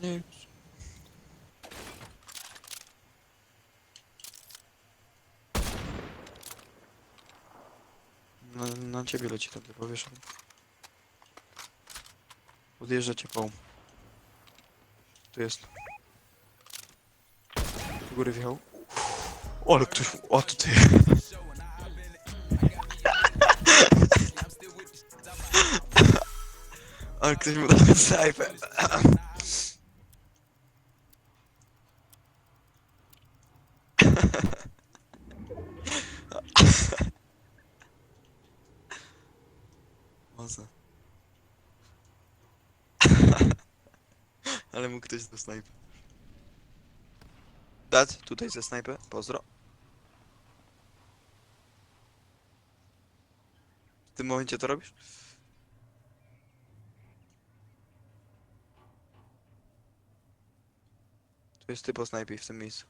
Nie. Na, na ciebie leci typ, wiesz. Odjeżdża cię pał. Tu jest. Do góry wjechał. Ale ktoś... O, to ty. Ale ktoś mu dał snajpę. Mocno. Ale mu ktoś dał snajpę. Dać tutaj ze snajpę. Pozdro. W tym momencie to robisz? Tu jest typ o snajpie w tym miejscu.